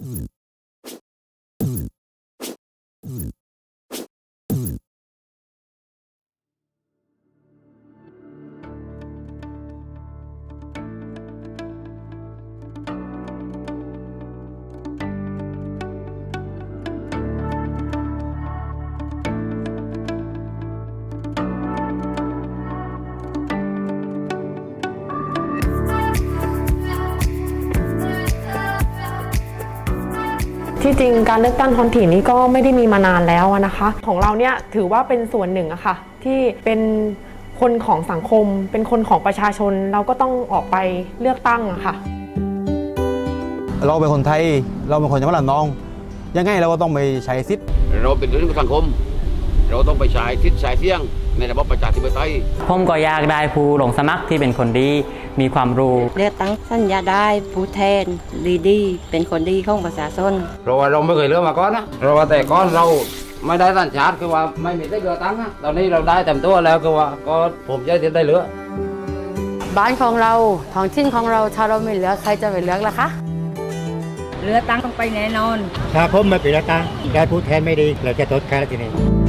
Mm-hmm. ที่จริงการเลือกตั้งท้องถิ่นนี้ก็ไม่ได้มีมานานแล้วอะนะคะ ของเราเนี่ยถือว่าเป็นส่วนหนึ่งอะค่ะที่เป็นคนของสังคม เป็นคนของประชาชนเราก็ต้องออกไปเลือกตั้งอะค่ะ เราเป็นคนไทยเราเป็นคนจังหวัดระนอง ยังไงเราก็ต้องไปใช้สิทธิ์เราเป็นเรื่องของสังคม เราต้องไปใช้ทิศใช้เสียง ในระบบประชาธิปไตยผมก็อยากได้ผู้ลงสมัครที่เป็นคนดี มีความรู้เลือกตั้งสัญญาได้ผู้แทนดีดีๆเป็นคนดีของประชาชนเพราะว่าเราไม่เคยเลือกมาก่อนนะเราว่าแต่ก่อนเราไม่ได้สัญชาติคือว่าไม่มีได้เลือกตั้งนะตอนนี้เราได้เต็มตัวแล้วคือว่าก็ผมจะได้เลือกบ้านของเราท้องถิ่นของเราถ้าเราไม่เลือกใครจะไปเลือกล่ะคะเลือกตั้งต้องไปแน่นอน ถ้าผมไม่เป็นรัฐบาลได้ผู้แทนไม่ดีเราจะทดแค่ทีนี้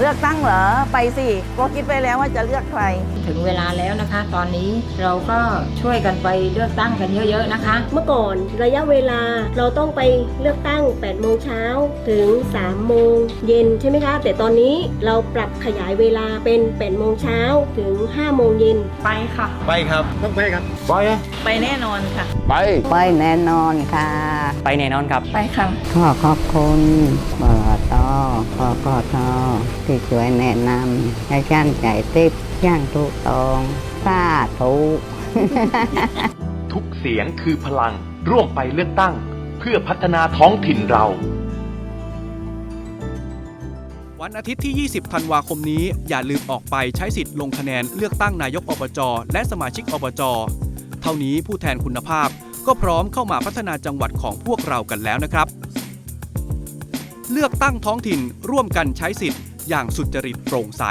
เลือกตั้งเหรอ ไปสิก็คิดไปแล้วว่าจะเลือกใคร ถึงเวลาแล้วนะคะ ตอนนี้เราก็ช่วยกันไปเลือกตั้งกันเยอะๆนะคะ เมื่อก่อนระยะเวลาเราต้องไปเลือกตั้ง 8 โมงเช้าถึง 3 โมงเย็นใช่ไหมคะ แต่ตอนนี้เราปรับขยายเวลาเป็น 8 โมงเช้าถึง 5 โมงเย็นไปค่ะ ไปครับต้องไปครับไปอะไปแน่นอนค่ะ ไป ไปแน่นอนค่ะ ไปแน่นอนครับไปค่ะขอขอบคุณบลตขอขอทอที่ช่วยแนะนำให้ฉันใจติดอย่างถูกตองสาธุทุกเสียงคือพลังร่วมไปเลือกตั้ง เพื่อพัฒนาท้องถิ่นเรา วันอาทิตย์ที่ 20 ธันวาคมนี้ อย่าลืมออกไปใช้สิทธิ์ลงคะแนนเลือกตั้งนายกอบจและสมาชิกอบจเท่านี้ผู้แทนคุณภาพก็พร้อมเข้ามาพัฒนาจังหวัดของพวกเรากันแล้วนะครับ เลือกตั้งท้องถิ่นร่วมกันใช้สิทธิ์ อย่างสุจริตโปร่งใส